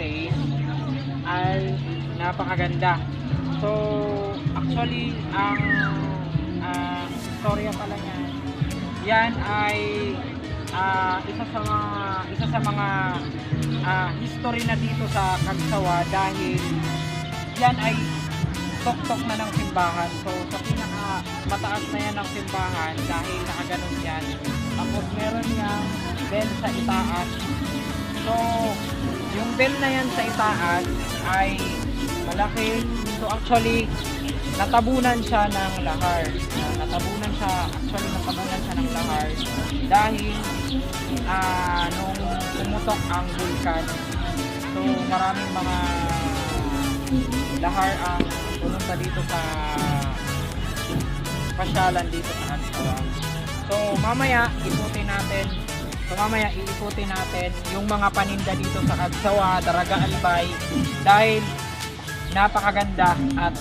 place ay napakaganda. So, actually, ang ang istorya pala niya, yan ay ah, isa sa mga isa sa mga ah, history na dito sa Kagsawa dahil yan ay tok-tok na ng simbahan. So, sa pinaka mataas na yan ng simbahan dahil nakaganon yan. Tapos meron niyang bell sa itaas. So, yung bell na yan sa itaas ay malaki. So, actually, natabunan siya ng lahar. Ah, natabunan siya, actually natabunan siya ng lahar dahil ah, nung pumutok ang vulkan. So, maraming mga lahar ang pumunta dito sa pasyalan dito sa Ansawa. So mamaya ikutin natin So mamaya iikutin natin yung mga paninda dito sa Kagsawa, Daraga Albay. Dahil napakaganda at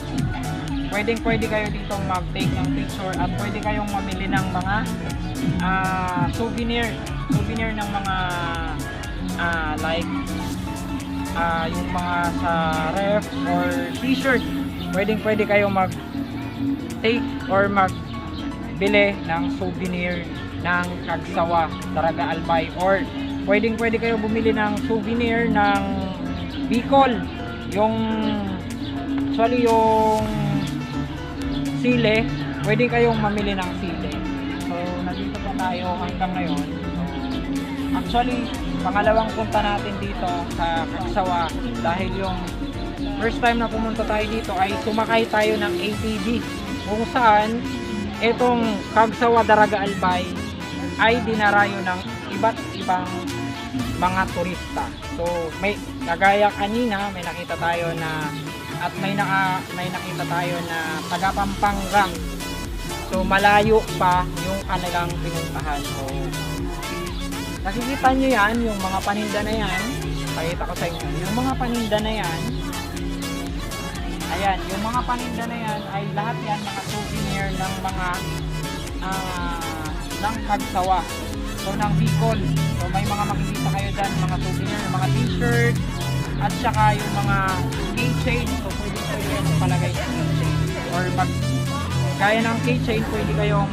pwedeng pwede kayo dito mag-take ng picture at pwede kayong mamili ng mga ah, souvenir souvenir ng mga ah, like ah, yung mga sa ref or t-shirt. Pwedeng pwede kayo mag take or mag bili ng souvenir ng Kagsawa, Taraga Albay or pwedeng pwede kayo bumili ng souvenir ng Bicol. Yung actually yung sile pwedeng kayong mamili ng sile. So nandito pa tayo hanggang ngayon. So, actually pangalawang punta natin dito sa Kagsawa dahil yung first time na pumunta tayo dito ay sumakay tayo ng ATV kung saan itong Kagsawa Daraga Albay ay dinarayo ng iba't ibang mga turista. So may kagaya kanina may nakita tayo na at may naka, may nakita tayo na taga Pampanga. So malayo pa yung kanilang pinuntahan. So nakikita nyo yan, yung mga paninda na yan. Pakita ko sa inyo. Yung mga paninda na yan, Ayan, yung mga paninda na yan ay lahat yan mga souvenir ng mga ng Kagsawa. So ng Bicol. So may mga makikita kayo dyan, mga souvenir, mga t-shirt, at saka yung mga keychain. So pwede kayo magpalagay ng keychain. Or mag, gaya ng keychain, pwede kayong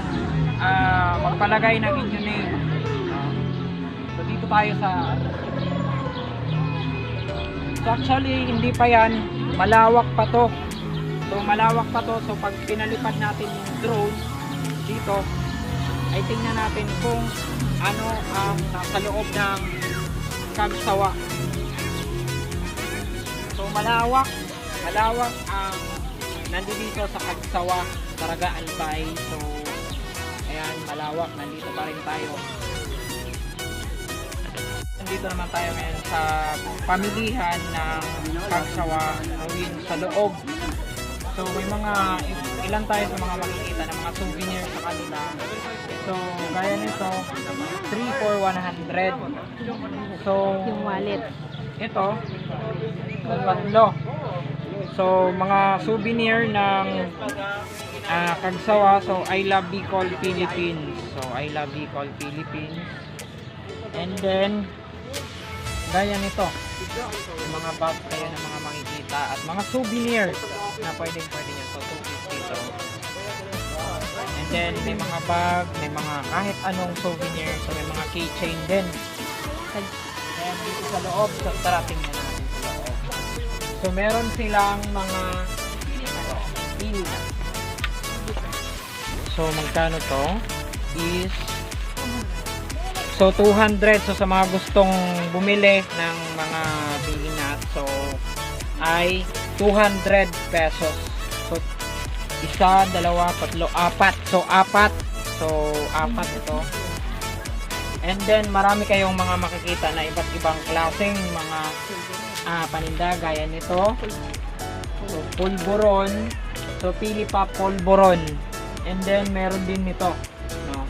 ah, magpalagay ng inyo name. So dito tayo sa So actually, hindi pa yan. Malawak pa to. So malawak pa to. So pag pinalipad natin yung drone dito, ay tingnan natin kung ano ang nasa loob ng Kagsawa. So malawak. Malawak ang nandito sa Kagsawa, Taraga Albay. So ayan, malawak. Nandito pa rin tayo. Nandito naman tayo ngayon sa pamilihan ng Kagsawa Awin sa loob. So may mga ilan tayo sa mga makikita ng mga souvenir sa kanila. So gaya nito 3 for 100. So Yung wallet. ito tatlo. So mga souvenir ng ah, Kagsawa. So I love Bicol Philippines. So I love Bicol Philippines. And then gaya nito yung mga bag kayo ng mga makikita at mga souvenir na pwedeng pwede nyo so 250 to and then may mga bag may mga kahit anong souvenir. So may mga keychain din. Ayan, dito sa loob. So tara tingnan natin sa loob. So meron silang mga pili na so magkano to? Is So 200 so sa mga gustong bumili ng mga bihinat so ay 200 pesos. Isa, dalawa, tatlo, apat. So apat. So apat ito. And then marami kayong mga makikita na iba't ibang klaseng mga ah, paninda gaya nito. So pulburon. So pili pa pulburon. And then meron din nito. No?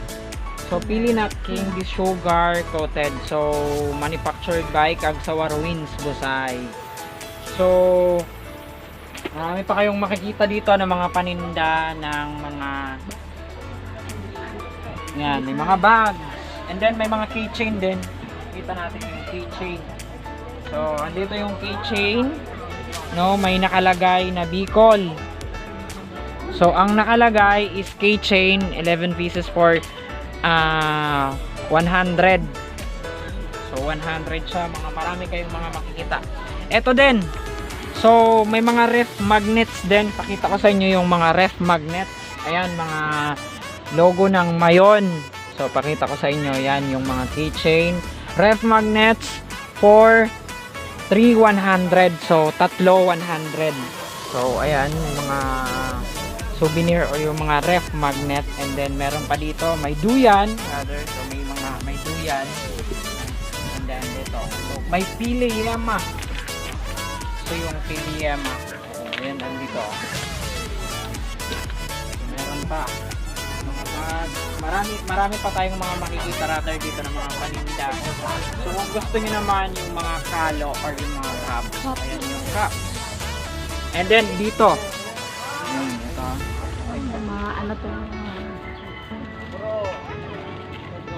So, pili na this sugar coated. So, manufactured by Kagsawa Ruins, Busay. So, marami pa kayong makikita dito ng mga paninda ng mga yan, may mga bags. And then, may mga keychain din. Kita natin yung keychain. So, andito yung keychain. No, may nakalagay na Bicol. So, ang nakalagay is keychain, 11 pieces for ah 100. So, 100 siya. Mga marami kayong mga makikita. Ito din. So, may mga ref magnets din. Pakita ko sa inyo yung mga ref magnets. Ayan, mga logo ng Mayon. So, pakita ko sa inyo. Yan, yung mga keychain. Ref magnets for 3 100. So, tatlo 100. So, ayan, yung mga souvenir o yung mga ref magnet. And then, meron pa dito, may duyan. Rather, so may mga, may duyan. And then, dito. So, may pili yama. So, yung yama. So, ayan, andito. So, meron pa. Mga. Marami, marami pa tayong mga makikita rather dito ng mga paninda. So, kung gusto nyo naman yung mga kalo or yung mga cups. Ayan yung cups. And then, dito. Ayan, ito. Mga ano to.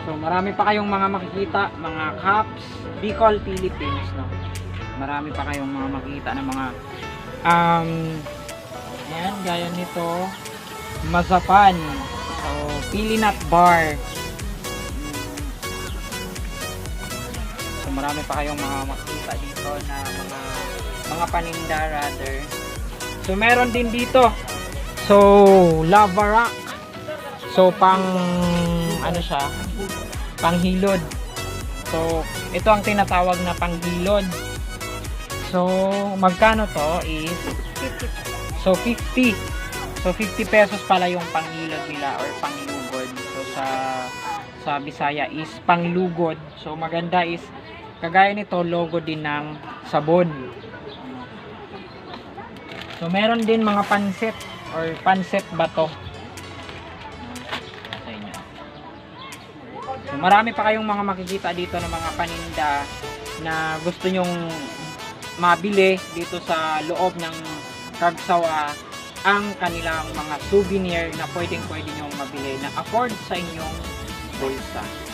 So marami pa kayong mga makikita, mga cups, Bicol Philippines, no. Marami pa kayong mga makikita ng mga um ayan, gaya nito, mazapan. So, pili nut bar. So marami pa kayong mga makikita dito na mga mga paninda rather. So meron din dito. So, lava rock. So, pang ano siya? Panghilod. So, ito ang tinatawag na panghilod. So, magkano to is So, 50. So, 50 pesos pala yung panghilod nila or panglugod. So, sa sa Bisaya is panglugod. So, maganda is kagaya nito logo din ng sabon. So, meron din mga pansit or pansit bato. Sa. So, marami pa kayong mga makikita dito ng mga paninda na gusto nyong mabili dito sa loob ng Kagsawa ang kanilang mga souvenir na pwedeng pwede nyong mabili na afford sa inyong bulsa.